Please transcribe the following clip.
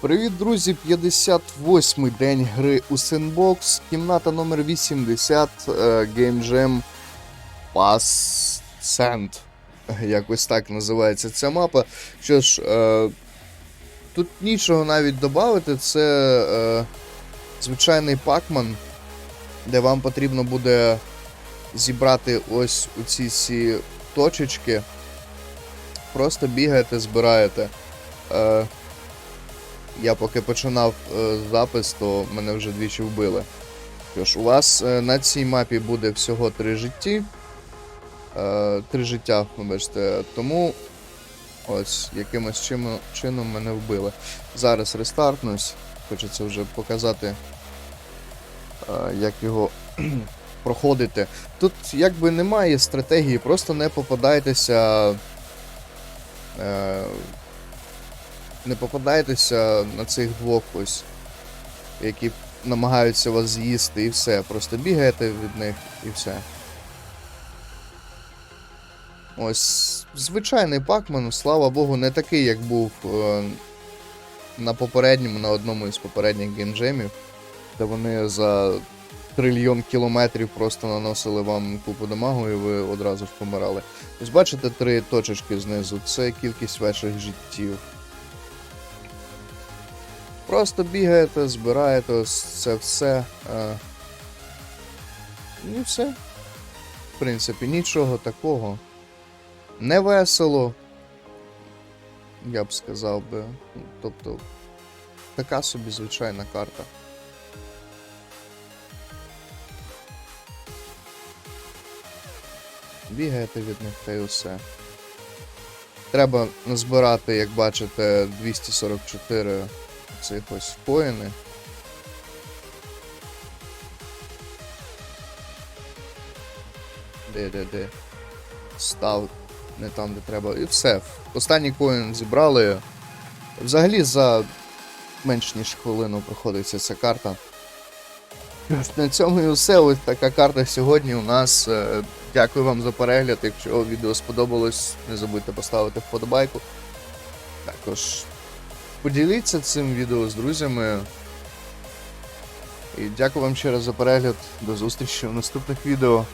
Привіт, друзі! 58-й день гри у Sandbox, кімната номер 80, е, Game Jam Pass Sand. Якось так називається ця мапа. Що ж, е, тут нічого навіть додати, це е, звичайний пакман, де вам потрібно буде зібрати ось у ці всі точечки. Просто бігаєте, збираєте. Я поки починав е, запис, то мене вже двічі вбили. Тож, у вас е, на цій мапі буде всього три житті. Е, три життя, вибачте. Тому ось якимось чим, чином мене вбили. Зараз рестартнусь. Хочеться вже показати, е, як його проходити. Тут якби немає стратегії, просто не попадайтеся. Е, не попадайтеся на цих двох ось, які намагаються вас з'їсти і все. Просто бігаєте від них і все. Ось звичайний пакман, слава Богу, не такий, як був е, на попередньому, на одному із попередніх геймджемів, де вони за трильйон кілометрів просто наносили вам купу дамагу і ви одразу ж помирали. Ось бачите три точечки знизу, це кількість ваших життів. Просто бігаєте, збираєте це все. Е, і все. В принципі, нічого такого. Не весело. Я б сказав би. Ну, Тобто, така собі звичайна карта. Бігаєте від них та й усе. Треба назбирати, як бачите, 244 цих ось коїни. Де, де, де. Став не там, де треба. І все. Останній коін зібрали. Взагалі за менш ніж хвилину проходиться ця карта. На цьому і все. Ось така карта сьогодні у нас. Е, Дякую вам за перегляд. Якщо відео сподобалось, не забудьте поставити вподобайку. Також поділіться цим відео з друзями. І дякую вам ще раз за перегляд. До зустрічі в наступних відео.